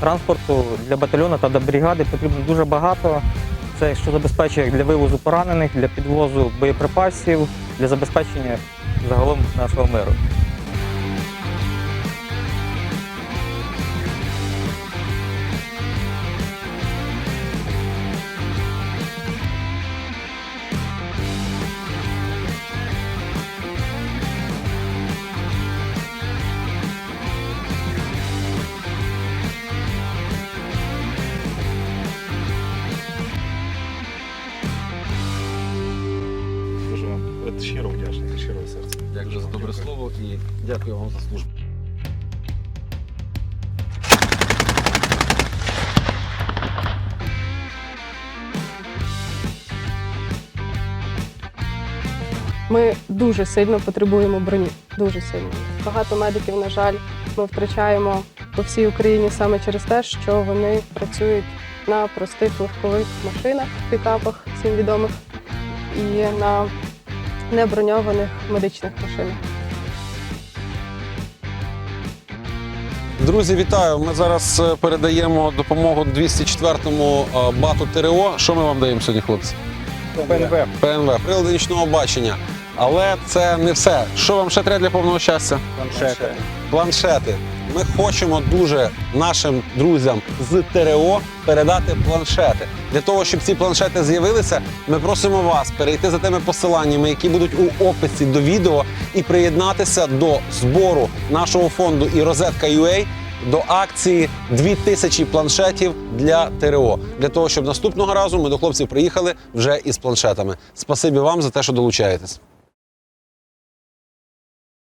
Транспорту для батальйону та для бригади потрібно дуже багато. Це що забезпечує для вивозу поранених, для підвозу боєприпасів, для забезпечення загалом нашого миру. Дуже щиро вдячний, від щирого серця. Дякую за добре слово і дякую вам за службу. Ми дуже сильно потребуємо броні. Дуже сильно. Багато медиків, на жаль, ми втрачаємо по всій Україні саме через те, що вони працюють на простих легкових машинах, пікапах, всім відомих, і на неброньованих медичних машинах. Друзі, вітаю! Ми зараз е, передаємо допомогу 204-му е, бату ТРО. Що ми вам даємо сьогодні, хлопці? ПНВ. ПНВ, прилади нічного бачення. Але це не все. Що вам ще треба для повного щастя? Планшети. Планшети. Ми хочемо дуже нашим друзям з ТРО передати планшети. Для того, щоб ці планшети з'явилися, ми просимо вас перейти за тими посиланнями, які будуть у описі до відео, і приєднатися до збору нашого фонду і розетка.ua до акції 2000 планшетів для ТРО. Для того, щоб наступного разу ми до хлопців приїхали вже із планшетами. Спасибі вам за те, що долучаєтесь.